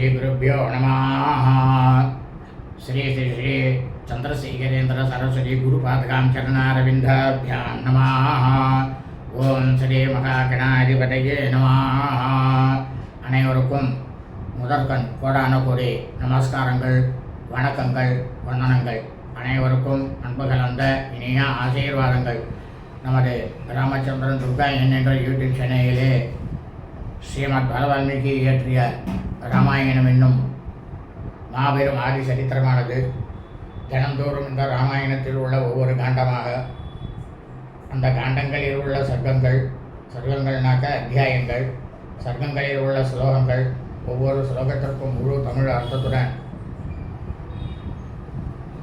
ஸ்ரீகுருப்போ நம ஸ்ரீ ஸ்ரீ ஸ்ரீ சந்திரசேகரேந்திர சரஸ்வதி குரு பாதகாம் சரணாரவிந்தாபியாம் நம ஓம் ஸ்ரீ மகாகணாதிபதையே நம அனைவருக்கும் முதற்கண் கோடான கோடி நமஸ்காரங்கள் வணக்கங்கள் வந்தனங்கள். அனைவருக்கும் அன்பு கலந்த இனிய ஆசீர்வாதங்கள். நமது ராமச்சந்திரன் துர்கா என்கின்ற யூடியூப் சேனலிலே ஸ்ரீமத் பகவால்மீகி இயற்றிய ராமாயணம் என்னும் மாபெரும் ஆதி சரித்திரமானது தினந்தோறும் இந்த ராமாயணத்தில் உள்ள ஒவ்வொரு காண்டமாக அந்த காண்டங்களில் உள்ள சர்க்கங்கள் சர்க்கங்கள்னாக்க அத்தியாயங்கள் சர்க்கங்களில் உள்ள ஸ்லோகங்கள் ஒவ்வொரு ஸ்லோகத்திற்கும் முழு தமிழ் அர்த்தத்துடன்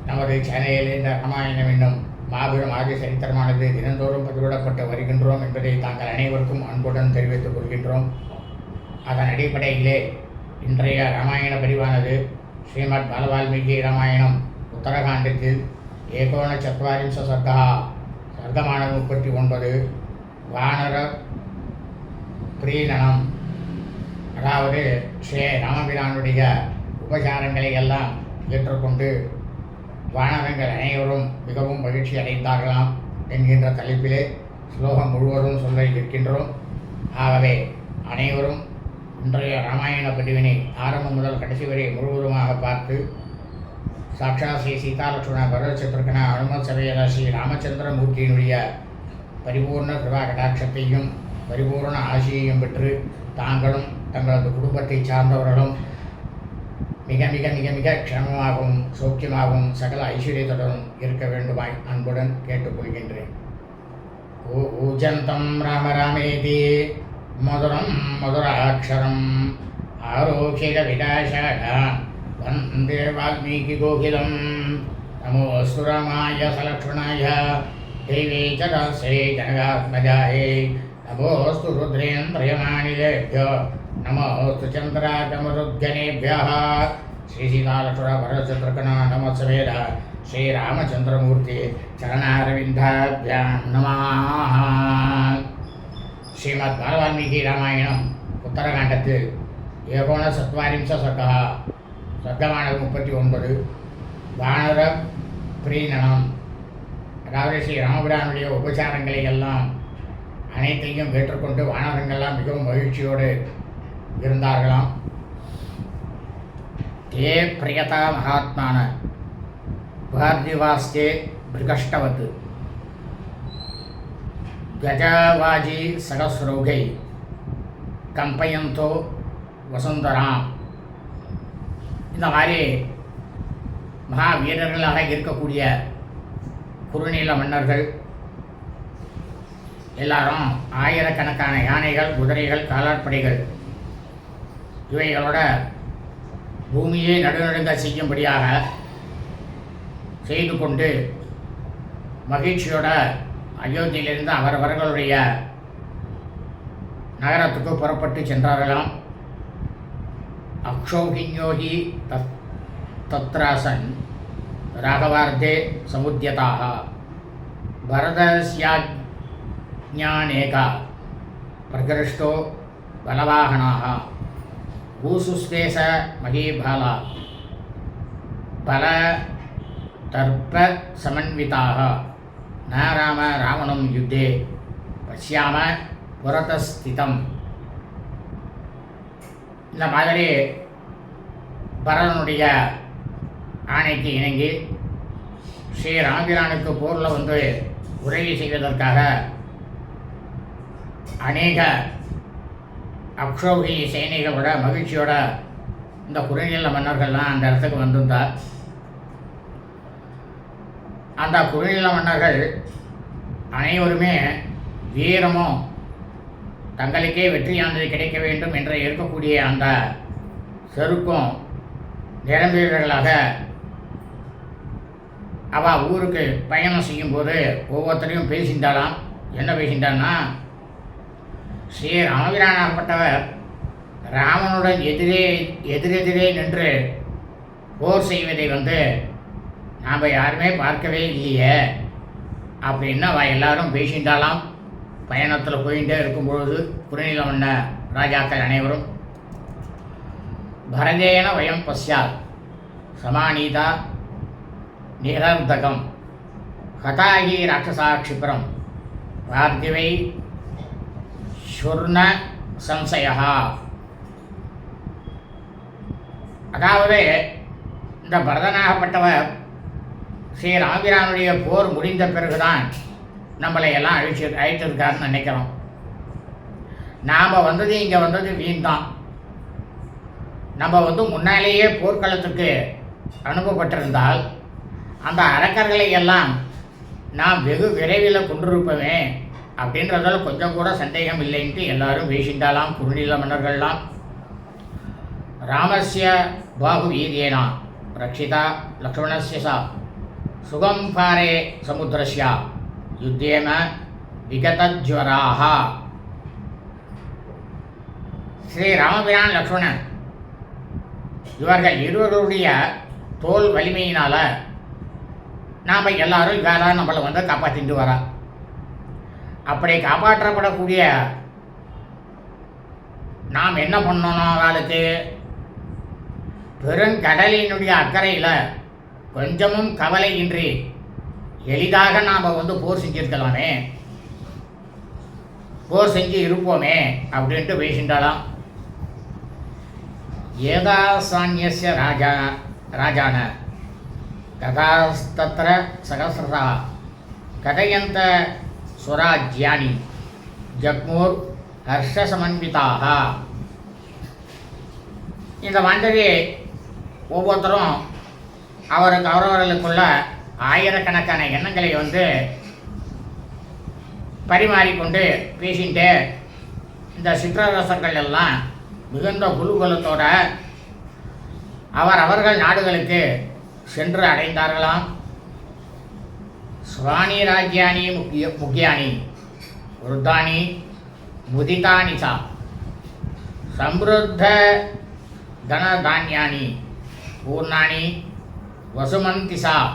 நமது சேனலில் இந்த ராமாயணம் என்னும் மாபெரும் ஆதி சரித்திரமானது தினந்தோறும் பதிவிடப்பட்டு வருகின்றோம் என்பதை தாங்கள் அனைவருக்கும் அன்புடன் தெரிவித்துக் கொள்கின்றோம். அதன் அடிப்படையிலே இன்றைய ராமாயண பிரிவானது ஸ்ரீமத் பலவால்மீகி ராமாயணம் உத்தரகாண்டத்தில் ஏகோண சத்வாரிம்ச சர்க்கா சர்க்கமானது முப்பத்தி ஒன்பது வானர பிரீணனம். அதாவது ஸ்ரீ ராமபிரானுடைய உபசாரங்களை எல்லாம் ஏற்றுக்கொண்டு வானரங்கள் அனைவரும் மிகவும் மகிழ்ச்சி அடைந்தார்களாம் என்கின்ற தலைப்பிலே ஸ்லோகம் முழுவதும் சொல்ல இருக்கின்றோம். ஆகவே அனைவரும் இன்றைய ராமாயண பதிவினை ஆரம்பம் முதல் கடைசி வரை முழுவதுமாக பார்த்து சாட்சா ஸ்ரீ சீதாலட்சுமண பரவச்சத்திற்கன அனுமத் சபையத ஸ்ரீ ராமச்சந்திரமூர்த்தியினுடைய பரிபூர்ண கிருபா கடாட்சத்தையும் பரிபூர்ண ஆசியையும் பெற்று தாங்களும் தங்களது குடும்பத்தை சார்ந்தவர்களும் மிக மிக மிக மிக க்ஷமமாகவும் சௌக்கியமாகவும் சகல ஐஸ்வர்யத்துடனும் இருக்க வேண்டுமாய் அன்புடன் கேட்டுக்கொள்கின்றேன். ஊ- ஊஜந்தம் ராம మధురం మధురాక్షరం. ఆరోక్షిక వికాశాఢ వందే వాల్మీకి గోఖిలం నమోసురమాయ సలక్షణాయ దేవీ చరశ్రీ జనగాత్మజాయే. నమోస్తు రుద్రేంద్రయమాణిలేభ్యో నమోస్తు చంద్రాకమరుద్గణేభ్య శ్రీ సీతాలక్షురభరచంద్రకణ నమస్వేద శ్రీరామచంద్రమూర్తి చరణారవిందాభ్యాం నమః. ஸ்ரீமத் பாலவால்மீகி ராமாயணம் உத்தரகாண்டத்தில் ஏகோண சத்வாரிம்ச சர்க்கா சர்க்கமானது முப்பத்தி ஒன்பது வானர பிரீணனம் அதாவது ஸ்ரீ ராமபிரானுடைய உபச்சாரங்களை எல்லாம் அனைத்தையும் ஏற்றுக்கொண்டு வானரங்கள்லாம் மிகவும் மகிழ்ச்சியோடு இருந்தார்களாம். தே பிரியதா மகாத்மான பார்திவாஸ்தே பிரகஷ்டவத்து கஜவாஜி சகஸ்ரோகை கம்பயந்தோ வசுந்தராம். இந்த மாதிரி மகா வீரர்களாக இருக்கக்கூடிய குறுநில மன்னர்கள் எல்லாரும் ஆயிரக்கணக்கான யானைகள் குதிரைகள் காலாட்படைகள் இவைகளோட பூமியை நடுநடுங்க செய்யும்படியாக செய்து கொண்டு மகிழ்ச்சியோட அயோத்தியிலிருந்து அவரவர்களுடைய நகரத்துக்கு புறப்பட்டு சென்றார்களாம் அக்ஷௌகிஞோகி தத் தத்ராசன் ராகவார்த்தே சமுத்தியதாக பரதஸ்யாஜானேகா பிரகிருஷ்டோ பலவாகனாக பூசுஸ்தேச மகீபாலா பல தர்ப்ப சமன்விதாக ந ராம ராவணம் யுத்தே. பசியாம புரதஸ்திதம். இந்த மாதிரி பரதனுடைய ஆணைக்கு இணங்கி ஸ்ரீ ராமிரானுக்கு போரில் வந்து உதவி செய்வதற்காக அநேக அக்ஷோகி சேனைகளோட மகிழ்ச்சியோட இந்த குறுநில மன்னர்கள்லாம் அந்த இடத்துக்கு வந்திருந்தார். அந்த குறுநில மன்னர்கள் அனைவருமே வீரமும் தங்களுக்கே வெற்றியானது கிடைக்க வேண்டும் என்று இருக்கக்கூடிய அந்த செருக்கும் நிரம்பியவர்களாக அவள் ஊருக்கு பயணம் செய்யும்போது ஒவ்வொருத்தரையும் பேசிட்டாளாம் என்ன பேசிட்டான்னா ஸ்ரீ ராமபிரானாகப்பட்டவர் ராமனுடன் எதிரே எதிரெதிரே நின்று போர் செய்வதை வந்து நாம் யாருமே பார்க்கவே இல்லையே. அப்படின்னு அவள் எல்லாரும் பேசிட்டாலாம் பயணத்தில் போயிட்டே இருக்கும்பொழுது குறுநிலம் உள்ள ராஜாக்கள் அனைவரும் பரதேன வயம் பசியாத் சமானீதா நிரர்த்தகம் ஹதாகி ராட்சசா க்ஷிப்ரம் பார்த்திவை சுர்ண சம்சயா அதாவது இந்த பரதனாகப்பட்டவர் ஸ்ரீராமிரானுடைய போர் முடிந்த பிறகுதான் நம்மளை எல்லாம் அழிச்சு அழிச்சிருக்காருன்னு நினைக்கிறோம். நாம் வந்தது இங்கே வந்தது வீண் தான் நம்ம வந்து முன்னாலேயே போர்க்களத்துக்கு அனுப்பப்பட்டிருந்தால் அந்த அரக்கர்களை எல்லாம் நாம் வெகு விரைவில் கொண்டிருப்பவே அப்படின்றதில் கொஞ்சம் கூட சந்தேகம் இல்லைன்ட்டு எல்லாரும் பேசிண்டாலாம் குறுநில மன்னர்கள்லாம். ராமஸ்ய பாகு வீரியனா ரக்ஷிதா லக்ஷ்மணஸ்ய சா சுகம் பாரே சமுத்திரஸ்யா. யுத்தேம விகதஜ்வராக ஸ்ரீ ராமபிரான் லக்ஷ்மணன். இவர்கள் இருவருடைய தோல் வலிமையினால் நாம் எல்லாரும் இவாதான் நம்மளை வந்து காப்பாற்றிட்டு வரா. அப்படி காப்பாற்றப்படக்கூடிய நாம் என்ன பண்ணணும் அவளுக்கு? பெருங்கடலினுடைய அக்கறையில் கொஞ்சமும் கவலையின்றி எளிதாக நாம் வந்து போர் செஞ்சுருக்கலாமே. போர் செஞ்சு இருப்போமே அப்படின்ட்டு பேசிண்டாலாம் ஏதா சான்யஸ்ய ராஜா ராஜான கதாஸ்தத்திர சகசிரதா கதையந்த சுராஜ்யானி ஜக்மூர் ஹர்ஷசமன்விதாக. இந்த மாதிரி ஒவ்வொருத்தரும் அவருக்கு அவரவர்களுக்குள்ள ஆயிரக்கணக்கான எண்ணங்களை வந்து பரிமாறிக்கொண்டு பேசிட்டு இந்த சிற்றரசர்கள் எல்லாம் மிகுந்த குலூகலத்தோட அவர் அவர்கள் நாடுகளுக்கு சென்று அடைந்தார்களாம். ஸ்வானி ராஜ்யானி முக்கிய முக்கியானி ருத்தானி முதிதானி சா சம்ருத்த தனதானியானி பூர்ணானி வசுமந்திசா.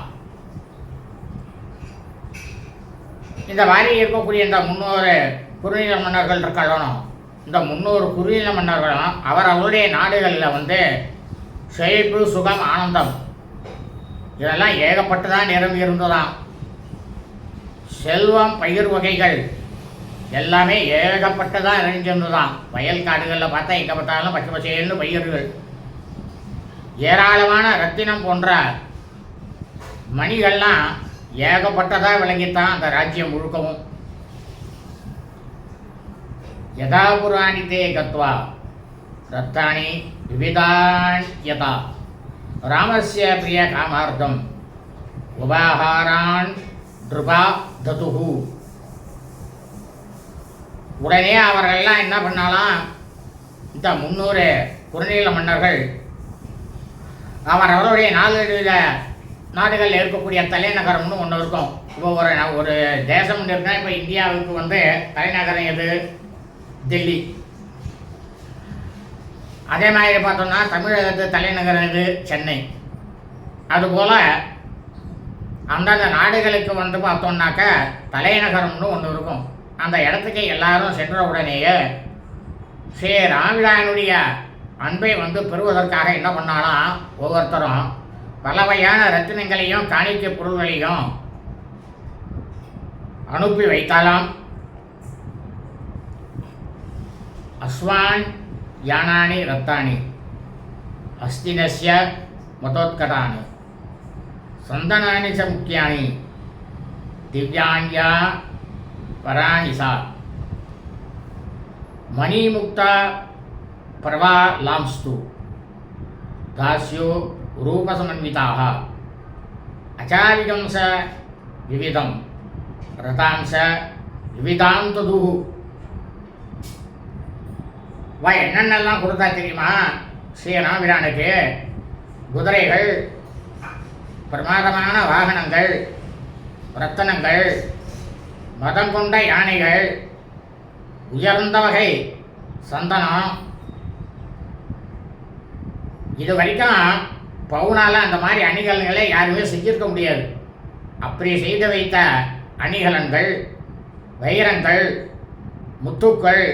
இந்த மாதிரி இருக்கக்கூடிய இந்த முன்னோரு குறுநில மன்னர்கள் இருக்கணும். இந்த முன்னூறு குறுநில மன்னர்களும் அவர் அவருடைய நாடுகளில் வந்து செழிப்பு சுகம் ஆனந்தம். இதெல்லாம் ஏகப்பட்டதான் நிரம்பி இருந்ததாம். செல்வம் பயிர் வகைகள் எல்லாமே ஏகப்பட்டதாக நிறைஞ்சிருந்ததாம். வயல் காடுகளில் பார்த்தா எங்கே பார்த்தாலும் பச்சை பச்சைன்னு பயிர்கள். ஏராளமான ரத்தினம் போன்ற மணிகள்லாம் ஏகப்பட்டதாக விளங்கித்தான் அந்த ராஜ்யம் முழுக்கவும். யதாபுராணி தே கத்வா ரத்தானி விவிதான்யதா ராமஸ்ய பிரிய காமார்த்தம் உபாகாரான் ட்ருபா ததுகு உடனே அவர்கள்லாம் என்ன பண்ணாலாம் இந்த முன்னூறு குறுநீள மன்னர்கள் அவர் அவருடைய நாடுகளில் நாடுகளில் இருக்கக்கூடிய தலைநகரம்னு ஒன்று இருக்கும். இப்போ ஒரு ஒரு தேசம் ஒன்று இருக்குன்னா இப்போ இந்தியாவுக்கு வந்து தலைநகரம் எது? டெல்லி அதே மாதிரி பார்த்தோம்னா தமிழகத்து தலைநகரம் எது? சென்னை. அதுபோல் அந்தந்த நாடுகளுக்கு வந்து பார்த்தோம்னாக்க தலைநகரம்னு ஒன்று இருக்கும். அந்த இடத்துக்கு எல்லாரும் சென்ற உடனேயே ஸ்ரீ ராமிடாயனுடைய அன்பை வந்து பெறுவதற்காக என்ன பண்ணாலும் ஒவ்வொருத்தரும் பல வகையான ரத்தினங்களையும் காணிக்கை பொருள்களையும் அனுப்பி வைத்தாலாம். அஸ்வான் யானானி ரத்தானி. அஸ்தினஸ்ய மதோத்கடானி. சந்தனானி ச முக்கியானி திவ்யாங்கியா பராணிசா மணிமுக்தா பிரவா லாம்ஸ்து தாஸ்யோ ரூபசமன்விதாக அச்சாரிகம்ச விவிதம் ரதாம் ச விவிதாம் வா என்னென்னலாம் கொடுத்தா தெரியுமா ஸ்ரீராமிரானுக்கு குதிரைகள் பிரமாதமான வாகனங்கள் ரத்தனங்கள் மதம் கொண்ட யானைகள் உயர்ந்த வகை சந்தனம் இது வரைக்கும் பவுனால அந்த மாதிரி அணிகலன்களை யாருமே செஞ்சிருக்க முடியாது. அப்படி செய்து வைத்த அணிகலன்கள் வைரங்கள் முத்துக்கள்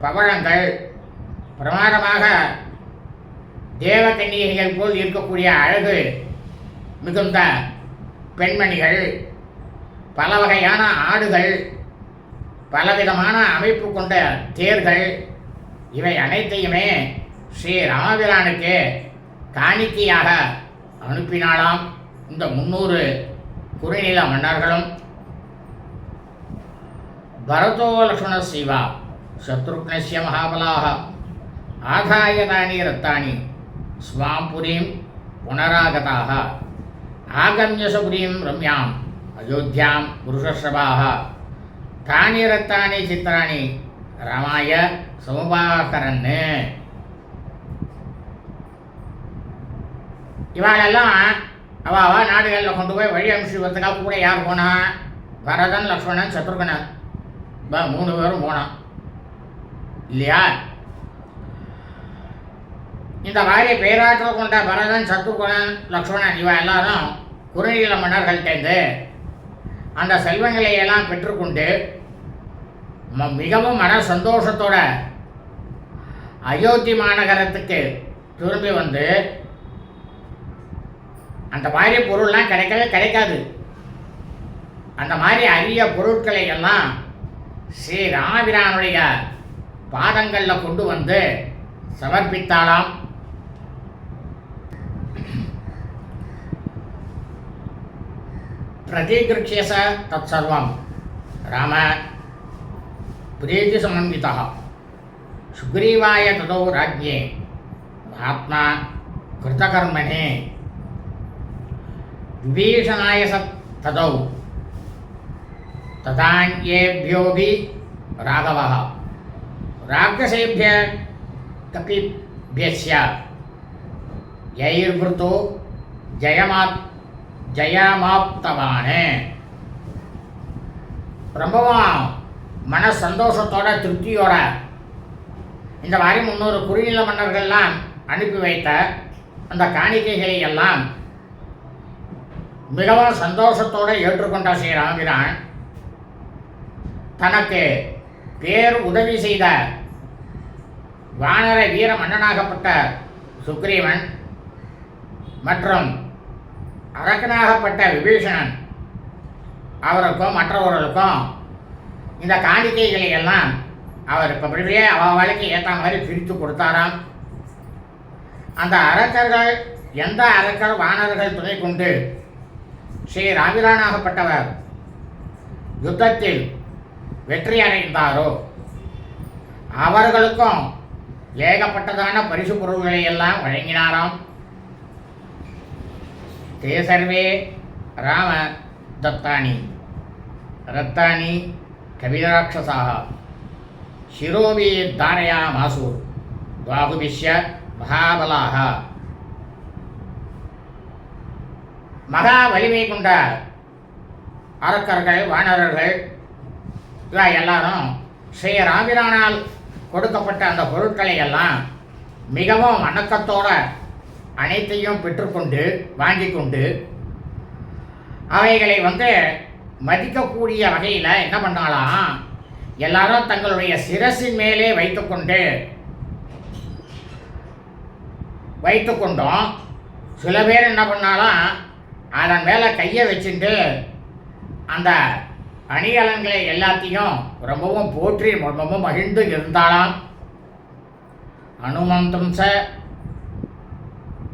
பவழங்கள் பிரமாதமாக தேவகன்னியர்கள் போல் இருக்கக்கூடிய அழகு மிகுந்த பெண்மணிகள் பல வகையான ஆடுகள் பலவிதமான அமைப்பு கொண்ட தேர்கள் இவை அனைத்தையுமே ஸ்ரீ ராமபிரானுக்கு காணிக்கையாக அனுப்பினாலாம் இந்த முன்னூறு குறுநில மன்னர்களும். பரதோலக்ஷ்மண சிவா சத்ருக்னசிய மகாபலாக ஆதாயதானி ரத்தானி ஸ்வாம் புரீம் புனராகதாக ஆகமிய ரம்யாம் அயோத்தியாம் புருஷஸ்ரபாக தானி ரத்தானி சித்திராணி ராமாய சமுபாகரன்னு இவாளெல்லாம் அவ அவ நாடுகளில் கொண்டு போய் வழி அனுப்பிச்சுவதுக்காக கூட யார் போனா? பரதன் லக்ஷ்மணன் சத்ருகனன். பா மூணு பேரும் போனான் இல்லையா? இந்த மாதிரி பேராற்றல் கொண்ட பரதன் சத்ருகுணன் லக்ஷ்மணன் இவ எல்லாரும் குறுநில மன்னர்கள்டேருந்து அந்த செல்வங்களை எல்லாம் பெற்றுக்கொண்டு ம- மிகவும் மன சந்தோஷத்தோட அயோத்தி மாநகரத்துக்கு திரும்பி வந்து அந்த மாதிரி பொருள்லாம் கிடைக்கவே கிடைக்காது. அந்த மாதிரி அரிய பொருட்களை எல்லாம் ஸ்ரீ ராமபிரானுடைய பாதங்களில் கொண்டு வந்து சமர்ப்பித்தாலாம் பிரதிகிருக்ஷேச தத் சர்வம் ராம பிரீதி சமன்விதா சுக்ரீவாய ததோ ராஜ்யே மகாத்மா கிருதகர்மனே விபீஷணாய சத் ததௌ ததான்யேபியோபி ராகவா ராக்கசேபிய கபிபியஸ்ய யைர்விருத்தோ ஜயமாத் ஜயமாப்தவானே ரொம்பவும் மன சந்தோஷத்தோட திருப்தியோட இந்த மாதிரி முன்னூறு குறுநில மன்னர்கள்லாம் அனுப்பி வைத்த அந்த காணிக்கைகளை எல்லாம் மிகவும் சந்தோஷத்தோடு ஏற்றுக்கொண்ட ஸ்ரீ ராமபிரான் தனக்கு பேர் உதவி செய்த வானர வீர மன்னனாகப்பட்ட சுக்ரீவன் மற்றும் அரக்கனாகப்பட்ட விபீஷணன் அவருக்கும் மற்றவர்களுக்கும் இந்த காணிக்கைகளை எல்லாம் அவர் இப்போ அவ வாழ்க்கை ஏற்ற மாதிரி பிரித்து கொடுத்தாராம். அந்த அரக்கர்கள் எந்த அரக்கர் வானர்கள் துணை கொண்டு ஸ்ரீ ராவிரானாகப்பட்டவர் யுத்தத்தில் வெற்றி அடைந்தாரோ? அவர்களுக்கும் ஏகப்பட்டதான பரிசு பொருள்களை எல்லாம் வழங்கினாராம். தே சர்வே ராம தத்தானி ரத்தானி கவிதராட்சசாக சிரோவி தாரயா மாசூர். துவாகுபிஷ்ய மகாபலாக. மகா வலிமை கொண்ட அரக்கர்கள் வானரர்கள் இவா எல்லாரும் ஸ்ரீ ராமிரானால் கொடுக்கப்பட்ட அந்த பொருட்களை எல்லாம் மிகவும் வணக்கத்தோடு அனைத்தையும் பெற்றுக்கொண்டு வாங்கி கொண்டு அவைகளை வந்து மதிக்கக்கூடிய வகையில் என்ன பண்ணாலாம்? எல்லாரும் தங்களுடைய சிரசின் மேலே வைத்துக்கொண்டு வைத்துக்கொண்டோம். சில பேர் என்ன பண்ணாலாம்? அதன் மேலே கையை வச்சுட்டு அந்த அணிகலன்களை எல்லாத்தையும் ரொம்பவும் போற்றி ரொம்பவும் மகிழ்ந்து இருந்தாலாம் அனுமந்தும் ச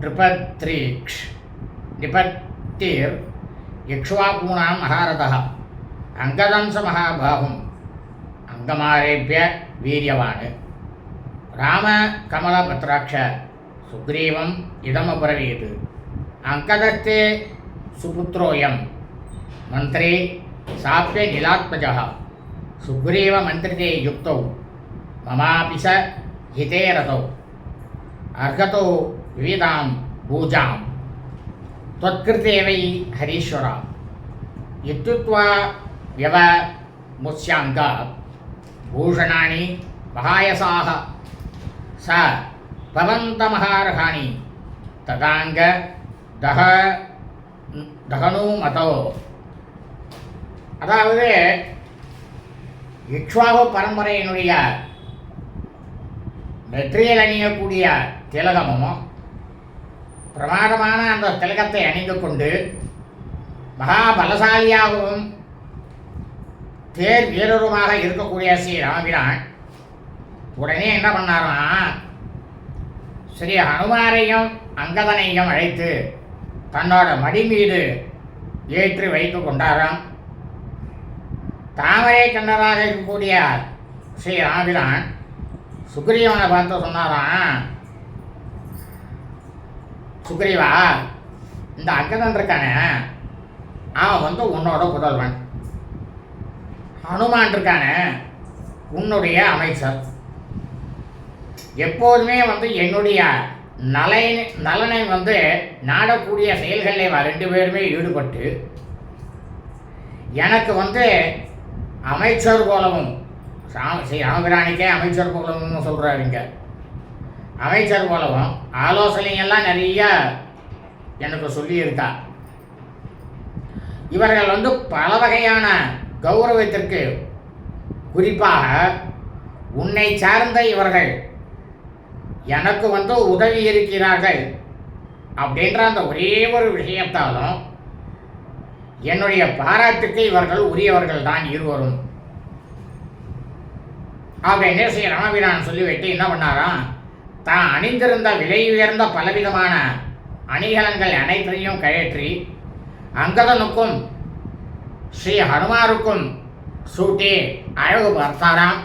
நிபத்ரீக்ஷ் நிபத்தீர் இக்ஷ்வாகூணாம் மகாரதா. அங்கதம்ச மகாபாகும். அங்கமாரேபிய வீரியவான். ராம கமலபத்ராட்ச. சுக்ரீவம் இதமபரவீத் அங்கதத்தே सुपुत्रोऽयं। मन्त्रे सुग्रीव सुग्रीवमन्त्रिते युक्तौ। ममापि स हिते रतौ। अर्हतो विविधां पूजां त्वत्कृते वै हरीश्वरा। इत्युक्त्वा व्यव भूषणानि महायसाः। स भवन्तमहार्हाणि। तदाङ्गदह தகனோ மதோ அதாவது இக்ஷ்வாகு பரம்பரையினுடைய நெற்றியில் அணியக்கூடிய திலகமும் பிரமாதமான அந்த திலகத்தை அணிந்து கொண்டு மகா பலசாலியாகவும் தேர் வீரருமாக இருக்கக்கூடிய ஸ்ரீ ராமபிரான் உடனே என்ன பண்ணாருன்னா ஸ்ரீ ஹனுமாரையும் அங்கதனையும் அழைத்து தன்னோட மடி மீது ஏற்றி வைத்து கொண்டாராம். தாமரை கண்ணராக இருக்கக்கூடிய ஸ்ரீ ராமிரான் சுக்ரீவனை பார்த்து சொன்னாராம். சுக்ரீவா இந்த அங்கதன் இருக்கானே அவன் வந்து உன்னோட புதல்வன். ஹனுமான் இருக்கானே உன்னுடைய அமைச்சர். எப்போதுமே வந்து என்னுடைய நலை நலனை வந்து நாடக்கூடிய செயல்களில் ரெண்டு பேருமே ஈடுபட்டு எனக்கு வந்து அமைச்சர் போலவும் ஸ்ரீ ராமபிராணிக்கே அமைச்சர் போலவும்னு சொல்கிறாருங்க அமைச்சர் போலவும் ஆலோசனையெல்லாம் நிறைய எனக்கு சொல்லியிருக்கா. இவர்கள் வந்து பல வகையான கௌரவத்திற்கு குறிப்பாக உன்னை சார்ந்த இவர்கள் எனக்கு வந்து உதவி இருக்கிறார்கள் அப்படின்ற அந்த ஒரே ஒரு விஷயத்தாலும் என்னுடைய பாராட்டுக்கு இவர்கள் உரியவர்கள் தான் இருவரும். அப்படின்னு ஸ்ரீ ராமபிரான் சொல்லிவிட்டு என்ன பண்ணாராம் தான் அணிந்திருந்த விலை உயர்ந்த பலவிதமான அணிகலன்கள் அனைத்தையும் கழற்றி அங்கதனுக்கும் ஸ்ரீ ஹனுமாருக்கும் சூட்டி அழகு பார்த்தாராம்.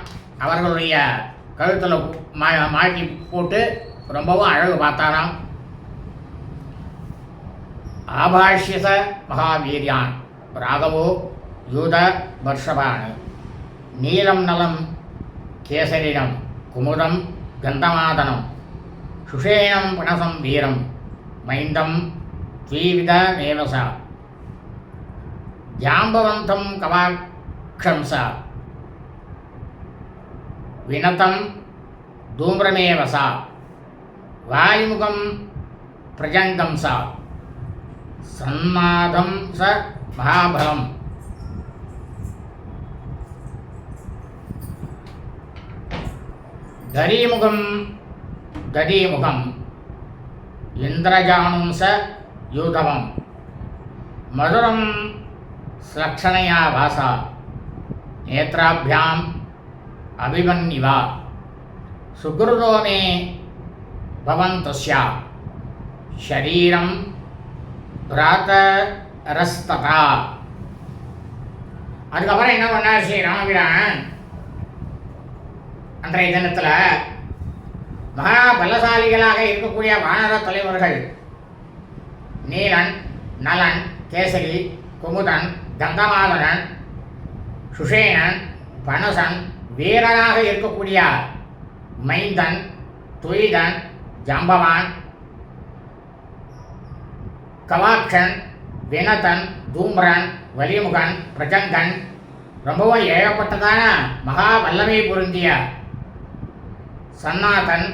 அவர்களுடைய கழுத்தில் மா மாட்டி போட்டு ரொம்பவும் அழகு பார்த்தாராம். ஆபாஷ்யச மகாவீரியான் ராகவோ யூத வர்ஷபான் நீலம் நலம் கேசரினம் குமுதம் கந்தமாதனம் சுஷேணம் பணசம் வீரம் மைந்தம் த்வீவித மேவசா ஜாம்பவந்தம் கவாக்ஷம்சா ச வினதம் தூம்ரமேவ சா வாயுமுகம் பிரஜங்கம் சா. சன்மாதம் ச மகாபலம். தரீமுகம் ததீமுகம். இந்திரஜானும் ச யூதவம். மதுரம் ஸ்லக்ஷணையா வாசா. நேத்ராபியாம் அபிமன்யிவா சுகிருதோ மே பவந்தஸ்யா ஷரீரம் பிராத்தரஸ்ததா அதுக்கப்புறம் என்ன பண்ணார்? ஸ்ரீ ராமபிரான் அன்றைய தினத்தில் மகா பலசாலிகளாக இருக்கக்கூடிய வானர தலைவர்கள் நீலன் நலன் கேசரி குமுதன் கந்தமாதனன் சுஷேனன் பனசன் வீரனாக இருக்கக்கூடிய மைந்தன் துயிதன் ஜம்பவான் கவாக்ஷன் வினதன் தூம்ரன் வலிமுகன் பிரஜங்கன் ரொம்பவும் ஏகப்பட்டதான மகா வல்லமை பொருந்திய சன்னாதன்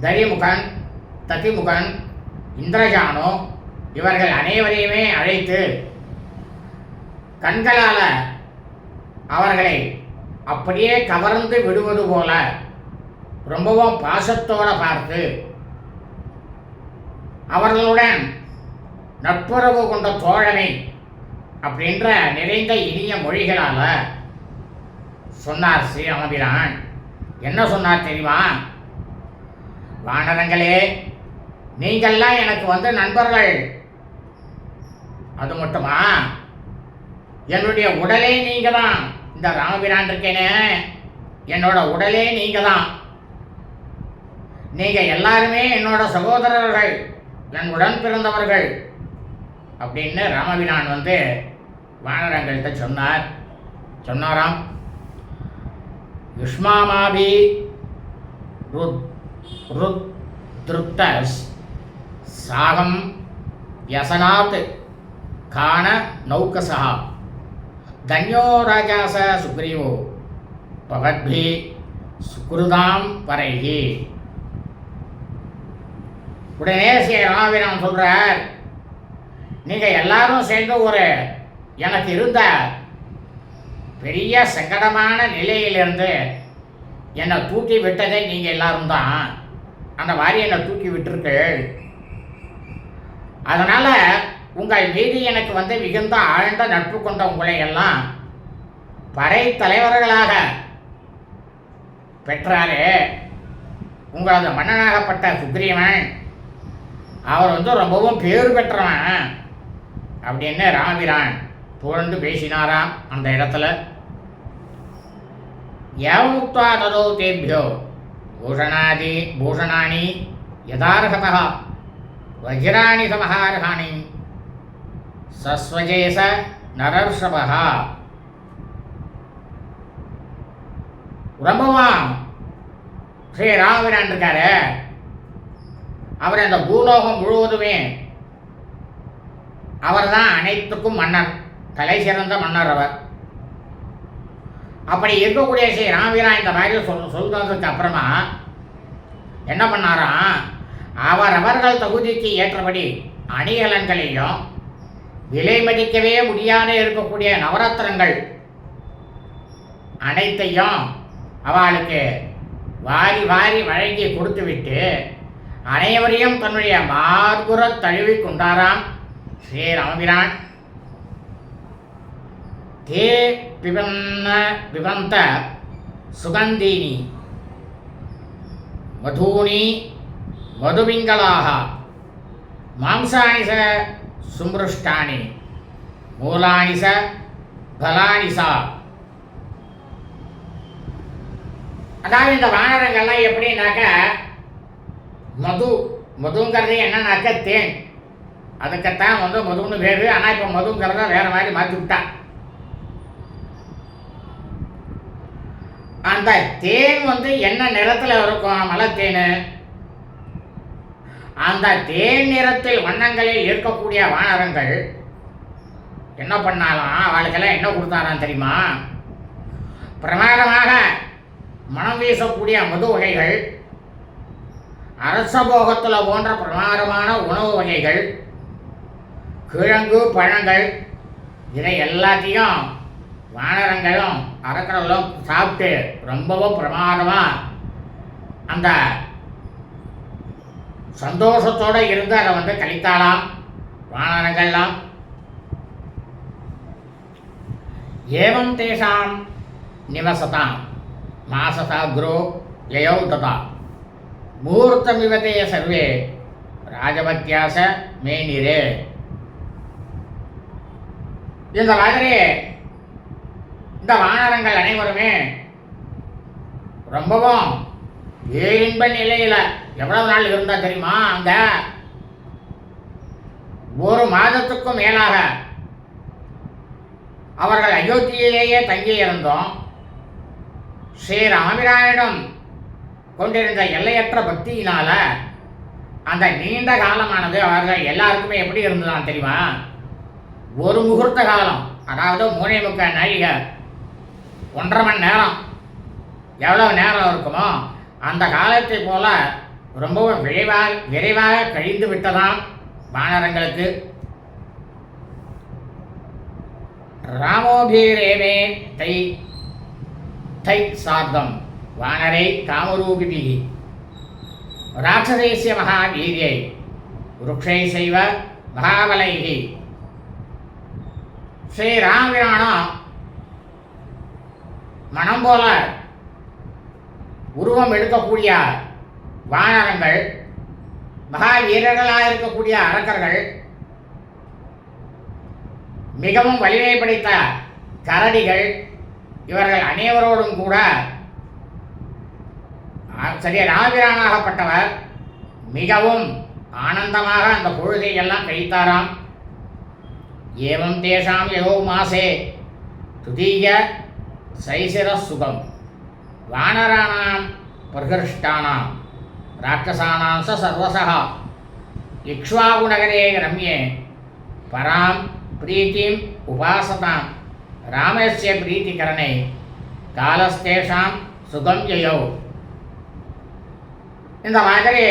தரிமுகன் ததிமுகன் இந்திரஜானு இவர்கள் அனைவரையுமே அழைத்து கண்களால் அவர்களை அப்படியே கவர்ந்து விடுவது போல ரொம்பவும் பாசத்தோட பார்த்து அவர்களுடன் நட்புறவு கொண்ட தோழமை அப்படின்ற நிறைந்த இனிய மொழிகளால் சொன்னார் ஸ்ரீராமபிரான். என்ன சொன்னார் தெரியுமா? வானரங்களே நீங்கள்லாம் எனக்கு வந்து நண்பர்கள். அது மட்டுமா? என்னுடைய உடலே நீங்கள் தான் இந்த ராமபிரான் இருக்கேனே என்னோட உடலே நீங்க தான் நீங்க எல்லாருமே என்னோட சகோதரர்கள் என் உடன் பிறந்தவர்கள் அப்படின்னு ராமபிரான் வந்து வானரங்கள்கிட்ட சொன்னார். சொன்னாராம். யுஷ்மாமாபி ருத் ருத் திருப்தஸ் சாகம் யசனாத் காண நௌக்கசகா தன்யோ ராஜாச சுக்ரீவோ பவத்பி சுக்ருதாம் பரைகி. உடனே ஸ்ரீ ராமவீரன் சொல்கிறார் நீங்கள் எல்லாரும் சேர்ந்து ஒரு எனக்கு இருந்த பெரிய சங்கடமான நிலையிலிருந்து என்னை தூக்கி விட்டதே நீங்கள் எல்லாரும் தான். அந்த மாதிரி என்னை தூக்கி விட்டுருக்கு. அதனால் உங்கள் மீது எனக்கு வந்து மிகுந்த ஆழ்ந்த நட்பு கொண்ட உங்களை எல்லாம் படை தலைவர்களாக பெற்றாரே உங்களது மன்னனாகப்பட்ட சுக்ரீவன் அவர் வந்து ரொம்பவும் பேர் பெற்றவன் அப்படின்னு ராமபிரான் புகழ்ந்து பேசினாராம் அந்த இடத்துல. யாவுக்தா ததோ தேபியோ பூஷணாதி பூஷணானி யதார்ஹதா வஜ்ராணி சமஹார்ஹாணி சஸ்வஜேச நரர்ஷபா ரொம்பவும் ஸ்ரீ ராமபிரான் இருக்காரு அவர் அந்த பூலோகம் முழுவதுமே அவர் தான் அனைத்துக்கும் மன்னர் தலை சிறந்த மன்னர் அவர். அப்படி இருக்கக்கூடிய ஸ்ரீ ராமவீரா இந்த மாதிரி சொல் சொல்றதுக்கு அப்புறமா என்ன பண்ணாராம்? அவரவர்கள் தகுதிக்கு ஏற்றபடி அணிகலன்களையும் விலை மதிக்கவே முடியாத இருக்கக்கூடிய நவரத்னங்கள் அனைத்தையும் அவளுக்கு வாரி வாரி வழங்கி கொடுத்துவிட்டு அனைவரையும் தன்னுடைய மார்புற தழுவி கொண்டாராம். ஸ்ரீ ராமபிரான். தே பிபன்ன பிபந்த சுகந்தீனி மதூனி மதுவிங்களாக. மாம்சாணி ச சுமிருஷ்டானி மூலானி ச அதாவது இந்த வானரங்கள்லாம் எப்படின்னாக்க மது மதுங்கிறது என்னன்னாக்க தேன். அதுக்குத்தான் வந்து மதுன்னு வேறு ஆனால் இப்போ மதுங்கிறத வேறு மாதிரி மாற்றி விட்டா. அந்த தேன் வந்து என்ன நிறத்தில் இருக்கும்? மலத்தேன். அந்த தேன் நிறத்தில் வண்ணங்களில் இருக்கக்கூடிய வானரங்கள் என்ன பண்ணாலும் அவளுக்கெல்லாம் என்ன கொடுத்தாராம் தெரியுமா? பிரமாதமாக மனம் வீசக்கூடிய மது வகைகள் அரசபோகத்தில் போன்ற பிரமாதமான உணவு வகைகள் கிழங்கு பழங்கள் இதை எல்லாத்தையும் வானரங்களும் அரக்கர்களும் சாப்பிட்டு ரொம்பவும் பிரமாதமாக அந்த சந்தோஷத்தோடு இருந்து அதை வந்து கழித்தாலாம். வானரங்கள்லாம். ஏவம் தேஷாம் நிவசதாம். குரோ யயௌ ததா முகூர்த்தமிவதே சர்வே. ராஜபத்தியாச மேனிரே. இந்த மாதிரி இந்த வானரங்கள் அனைவருமே ரொம்பவும் இன்ப நிலையில் எவ்வளவு நாள் இருந்தா தெரியுமா அங்க? ஒரு மாதத்துக்கும் மேலாக அவர்கள் அயோத்தியிலேயே தங்கி இருந்தோம். ஸ்ரீ கொண்டிருந்த எல்லையற்ற பக்தியினால அந்த நீண்ட காலமானது அவர்கள் எல்லாருக்குமே எப்படி இருந்ததான் தெரியுமா? ஒரு முகூர்த்த காலம் அதாவது மூணே முக்கால் நாழிகை ஒன்றரை மணி நேரம். எவ்வளவு நேரம் இருக்குமோ? அந்த காலத்தை போல ரொம்பவும் விரைவாக விரைவாக கழிந்து விட்டதாம் வானரங்களுக்கு. ராமோபீரேவே தை தை சார்த்தம் வானரை காமரூபிபிகி ராட்சதேசிய மகாவீரியை ருக்ஷை செய்வ மகாபலைகி. ஸ்ரீ ராமபிராணம் மனம் போல உருவம் எடுக்கக்கூடிய வானரங்கள் மகா வீரர்களாக இருக்கக்கூடிய அரக்கர்கள் மிகவும் வலிமை படைத்த கரடிகள் இவர்கள் அனைவரோடும் கூட சரிய சரி மிகவும் ஆனந்தமாக அந்த பொழுதை எல்லாம் கழித்தாராம். ஏவம் தேஷாம் யோ மாசே துதீய சைசிர சுகம் ವಾನರಾಣಾಂ ಪ್ರಕೃಷ್ಟಾಣಾಂ ರಾಕ್ಷಸಾನಾಂ ಸ ಸರ್ವಸಃ ಇಕ್ಷ್ವಾಗುನಗರೇ ರಮ್ಯೆ ಪರಾಂ ಪ್ರೀತಿಂ ಉಪಾಸತಾಂ ರಾಮಸ್ಯ ಪ್ರೀತಿಕರಣೆ ಕಾಲಸ್ತೇಷಾಂ ಸುಗಮ್ಯಯೌ இந்த மாதிரி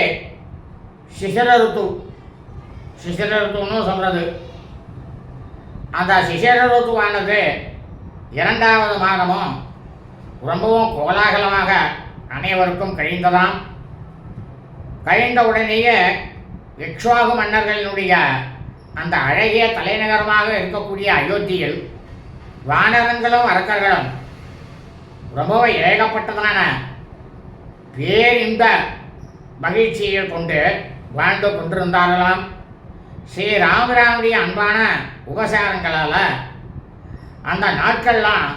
சிசிர ಋತು சிசிர ಋতুன்னு சொல்கிறது அந்த சிசிர ಋத்துவானது இரண்டாவது மாதமும் ரொம்பவும் கோலாகலமாக அனைவருக்கும் கழிந்ததாம். கழிந்த உடனேயே இக்ஷ்வாகு மன்னர்களினுடைய அந்த அழகிய தலைநகரமாக இருக்கக்கூடிய அயோத்தியில் வானரங்களும் அரக்கர்களும் ரொம்பவும் ஏகப்பட்டதான பேரிந்த மகிழ்ச்சியை கொண்டு வாழ்ந்து கொண்டிருந்தார்களாம். ஸ்ரீ ராமராமுடைய அன்பான உபசாரங்களால் அந்த நாட்கள்லாம்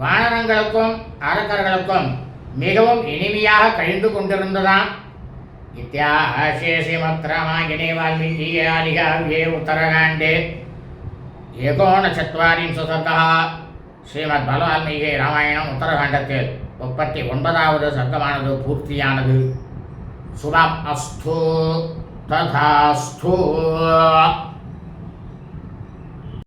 வானரங்களுக்கும் அரக்கர்களுக்கும் மிகவும் இனிமையாக கழிந்து கொண்டிருந்ததாம். இத்தியாசே ஸ்ரீமத்ராமாயணே உத்தரகாண்டே. ஏகோனச்சத்வாரிம்சு சர்க்கா ஸ்ரீமத் பலவால்மீகி ராமாயணம் உத்தரகாண்டத்தில் முப்பத்தி ஒன்பதாவது சர்க்கமானது பூர்த்தியானது. சுபம் அஸ்து ததாஸ்து.